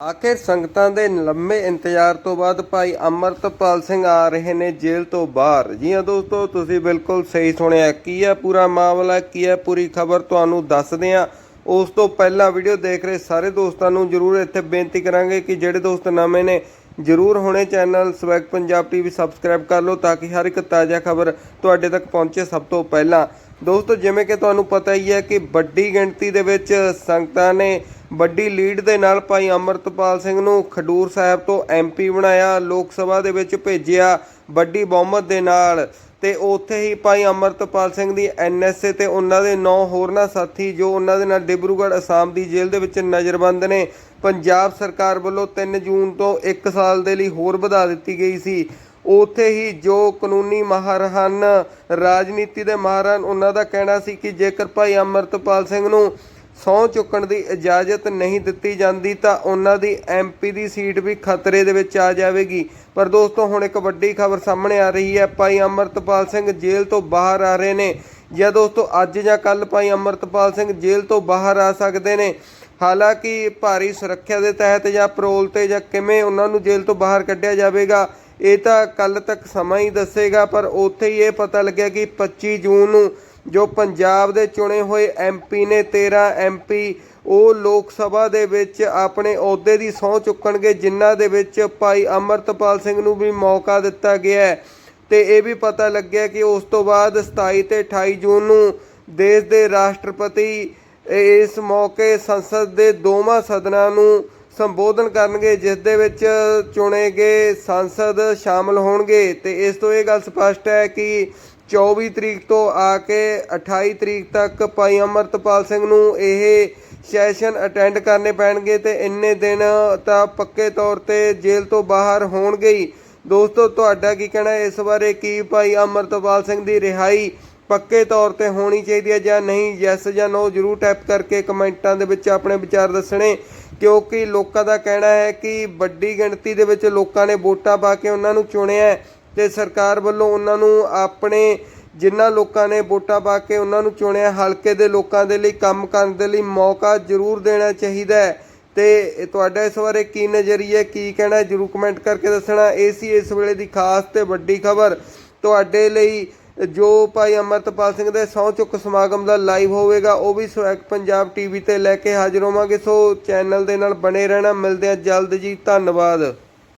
ਆਖਿਰ ਸੰਗਤਾਂ ਦੇ ਲੰਮੇ ਇੰਤਜ਼ਾਰ ਤੋਂ ਬਾਅਦ ਭਾਈ ਅਮਰਤਪਾਲ ਸਿੰਘ ਆ ਰਹੇ ਨੇ ਜੇਲ੍ਹ ਤੋਂ ਬਾਹਰ। ਜੀ ਹਾਂ ਦੋਸਤੋ, ਤੁਸੀਂ ਬਿਲਕੁਲ ਸਹੀ ਸੁਣਿਆ। ਕੀ ਹੈ ਪੂਰਾ ਮਾਮਲਾ, ਕੀ ਹੈ ਪੂਰੀ ਖਬਰ ਤੁਹਾਨੂੰ ਦੱਸਦੇ ਹਾਂ। ਉਸ ਤੋਂ ਪਹਿਲਾਂ ਵੀਡੀਓ ਦੇਖ ਰਹੇ ਸਾਰੇ ਦੋਸਤਾਂ ਨੂੰ ਜਰੂਰ ਇੱਥੇ ਬੇਨਤੀ ਕਰਾਂਗੇ ਕਿ ਜਿਹੜੇ ਦੋਸਤ ਨਵੇਂ ਨੇ, ਜਰੂਰ ਹੁਣੇ channel swag Punjab TV subscribe ਕਰ ਲਓ ਤਾਂ ਕਿ ਹਰ ਇੱਕ ਤਾਜ਼ਾ ਖਬਰ ਤੁਹਾਡੇ ਤੱਕ ਪਹੁੰਚੇ ਸਭ ਤੋਂ ਪਹਿਲਾਂ। ਦੋਸਤੋ, ਜਿਵੇਂ ਕਿ ਤੁਹਾਨੂੰ ਪਤਾ ਹੀ ਹੈ ਕਿ ਵੱਡੀ ਗਿਣਤੀ ਦੇ ਵਿੱਚ ਸੰਗਤਾਂ ਨੇ ਵੱਡੀ ਲੀਡ ਦੇ ਨਾਲ ਭਾਈ ਅਮਰਤਪਾਲ ਸਿੰਘ ਨੂੰ ਖਡੂਰ ਸਾਹਿਬ ਤੋਂ ਐਮਪੀ ਬਣਾਇਆ, ਲੋਕ ਸਭਾ ਦੇ ਵਿੱਚ ਭੇਜਿਆ ਵੱਡੀ ਬਹੁਮਤ ਦੇ ਨਾਲ। ਤੇ ਉੱਥੇ ਹੀ ਭਾਈ ਅਮਰਤਪਾਲ ਸਿੰਘ ਦੀ ਐਨਐਸਏ ਤੇ ਉਹਨਾਂ ਦੇ ਨੌ ਹੋਰਨਾਂ ਸਾਥੀ ਜੋ ਉਹਨਾਂ ਦੇ ਨਾਲ ਡਿਬਰੂਗੜ੍ਹ ਅਸਾਮ ਦੀ ਜੇਲ੍ਹ ਦੇ ਵਿੱਚ ਨਜ਼ਰਬੰਦ ਨੇ, ਪੰਜਾਬ ਸਰਕਾਰ ਵੱਲੋਂ 3 ਜੂਨ ਤੋਂ 1 ਸਾਲ ਦੇ ਲਈ ਹੋਰ ਵਧਾ ਦਿੱਤੀ ਗਈ ਸੀ। ਉੱਥੇ ਹੀ ਜੋ ਕਾਨੂੰਨੀ ਮਾਹਰ ਹਨ ਰਾਜਨੀਤੀ ਦੇ ਮਾਹਰ ਹਨ ਉਹਨਾਂ ਦਾ ਕਹਿਣਾ ਸੀ ਕਿ ਜੇਕਰ ਭਾਈ ਅਮਰਤਪਾਲ ਸਿੰਘ ਨੂੰ ਸਹੁੰ ਚੁੱਕਣ ਦੀ ਇਜਾਜ਼ਤ ਨਹੀਂ ਦਿੱਤੀ ਜਾਂਦੀ ਤਾਂ ਉਹਨਾਂ ਦੀ ਐਮਪੀ ਦੀ ਸੀਟ ਵੀ ਖਤਰੇ ਦੇ ਵਿੱਚ ਆ ਜਾਵੇਗੀ। ਪਰ ਦੋਸਤੋ, ਹੁਣ ਇੱਕ ਵੱਡੀ ਖਬਰ ਸਾਹਮਣੇ ਆ ਰਹੀ ਹੈ। ਭਾਈ ਅਮਰਤਪਾਲ ਸਿੰਘ ਜੇਲ੍ਹ ਤੋਂ ਬਾਹਰ ਆ ਰਹੇ ਨੇ। ਜਾਂ ਦੋਸਤੋ, ਅੱਜ ਜਾਂ ਕੱਲ ਭਾਈ ਅਮਰਤਪਾਲ ਸਿੰਘ ਜੇਲ੍ਹ ਤੋਂ ਬਾਹਰ ਆ ਸਕਦੇ ਨੇ। ਹਾਲਾਂਕਿ ਭਾਰੀ ਸੁਰੱਖਿਆ ਦੇ ਤਹਿਤ ਜਾਂ ਪਰੋਲ ਤੇ ਜਾਂ ਕਿਵੇਂ ਉਹਨਾਂ ਨੂੰ ਜੇਲ੍ਹ ਤੋਂ ਬਾਹਰ ਕੱਢਿਆ ਜਾਵੇਗਾ, ਇਹ ਤਾਂ ਕੱਲ ਤੱਕ ਸਮਾਂ ਹੀ ਦੱਸੇਗਾ। ਪਰ ਉੱਥੇ ਹੀ ਇਹ ਪਤਾ ਲੱਗਿਆ ਕਿ 25 ਜੂਨ ਨੂੰ ਜੋ ਪੰਜਾਬ ਦੇ ਚੁਣੇ ਹੋਏ ਐਮਪੀ ਨੇ 13 ਐਮਪੀ ਉਹ ਲੋਕ ਸਭਾ ਦੇ ਵਿੱਚ ਆਪਣੇ ਅਹੁਦੇ ਦੀ ਸਹੁੰ ਚੁੱਕਣਗੇ, ਜਿਨ੍ਹਾਂ ਦੇ ਵਿੱਚ ਭਾਈ ਅਮਰਤਪਾਲ ਸਿੰਘ ਨੂੰ ਵੀ ਮੌਕਾ ਦਿੱਤਾ ਗਿਆ ਹੈ। ਤੇ ਇਹ ਵੀ ਪਤਾ ਲੱਗਿਆ ਕਿ ਉਸ ਤੋਂ ਬਾਅਦ 27 ਤੇ 28 ਜੂਨ ਨੂੰ ਦੇਸ਼ ਦੇ ਰਾਸ਼ਟਰਪਤੀ ਇਸ ਮੌਕੇ ਸੰਸਦ ਦੇ ਦੋਵਾਂ ਸਦਨਾਂ ਨੂੰ ਸੰਬੋਧਨ ਕਰਨਗੇ, ਜਿਸ ਦੇ ਵਿੱਚ ਚੁਣੇ ਗਏ ਸੰਸਦ ਸ਼ਾਮਲ ਹੋਣਗੇ। ਤੇ ਇਸ ਤੋਂ ਇਹ ਗੱਲ ਸਪਸ਼ਟ ਹੈ ਕਿ 24 ਤਰੀਕ ਤੋਂ ਆ ਕੇ 28 ਤਰੀਕ ਤੱਕ ਭਾਈ ਅਮਰਤਪਾਲ ਸਿੰਘ ਨੂੰ ਇਹ ਸੈਸ਼ਨ ਅਟੈਂਡ ਕਰਨੇ ਪੈਣਗੇ ਤੇ ਇੰਨੇ ਦਿਨ ਤਾਂ ਪੱਕੇ ਤੌਰ ਤੇ ਜੇਲ੍ਹ ਤੋਂ ਬਾਹਰ ਹੋਣਗੇ ਹੀ। ਦੋਸਤੋ, ਤੁਹਾਡਾ ਕੀ ਕਹਿਣਾ ਇਸ ਬਾਰੇ? ਕੀ ਭਾਈ ਅਮਰਤਪਾਲ ਸਿੰਘ ਦੀ ਰਿਹਾਈ ਪੱਕੇ ਤੌਰ ਤੇ ਹੋਣੀ ਚਾਹੀਦੀ ਹੈ ਜਾਂ ਨਹੀਂ? ਯੈਸ ਜਾਂ ਨੋ ਜਰੂਰ ਟਾਈਪ ਕਰਕੇ ਕਮੈਂਟਾਂ ਦੇ ਵਿੱਚ ਆਪਣੇ ਵਿਚਾਰ ਦੱਸਣੇ। ਕਿਉਂਕਿ ਲੋਕਾਂ ਦਾ ਕਹਿਣਾ ਹੈ ਕਿ ਵੱਡੀ ਗਿਣਤੀ ਦੇ ਵਿੱਚ ਲੋਕਾਂ ਨੇ ਵੋਟਾਂ ਪਾ ਕੇ ਉਹਨਾਂ ਨੂੰ ਚੁਣਿਆ ਹੈ ਤੇ ਸਰਕਾਰ ਵੱਲੋਂ ਉਹਨਾਂ ਨੂੰ ਆਪਣੇ ਜਿਨ੍ਹਾਂ ਲੋਕਾਂ ਨੇ ਵੋਟਾਂ ਪਾ ਕੇ ਉਹਨਾਂ ਨੂੰ ਚੁਣਿਆ, ਹਲਕੇ ਦੇ ਲੋਕਾਂ ਦੇ ਲਈ, ਕੰਮ ਕਰਨ ਦੇ ਲਈ ਮੌਕਾ ਜ਼ਰੂਰ ਦੇਣਾ ਚਾਹੀਦਾ ਹੈ। ਤੇ ਤੁਹਾਡਾ ਇਸ ਬਾਰੇ ਕੀ ਨਜ਼ਰੀਆ ਕੀ ਕਹਿਣਾ ਜਰੂਰ ਕਮੈਂਟ ਕਰਕੇ ਦੱਸਣਾ। ਇਹ ਸੀ ਇਸ ਵੇਲੇ ਦੀ ਖਾਸ ਤੇ ਵੱਡੀ ਖਬਰ। ਤੁਹਾਡੇ ਲਈ ਜੋ ਭਾਈ ਅਮਰਤਪਾਲ ਸਿੰਘ ਦੇ ਸਹੁੰ ਚੁੱਕ ਸਮਾਗਮ ਦਾ ਲਾਈਵ ਹੋਵੇਗਾ, ਉਹ ਵੀ ਸਵੈਗ ਪੰਜਾਬ ਟੀਵੀ ਤੇ ਲੈ ਕੇ ਹਾਜ਼ਰ ਹੋਵਾਂਗੇ। ਸੋ ਚੈਨਲ ਦੇ ਨਾਲ ਬਣੇ ਰਹਿਣਾ। ਮਿਲਦੇ ਆ ਜਲਦ ਜੀ। ਧੰਨਵਾਦ।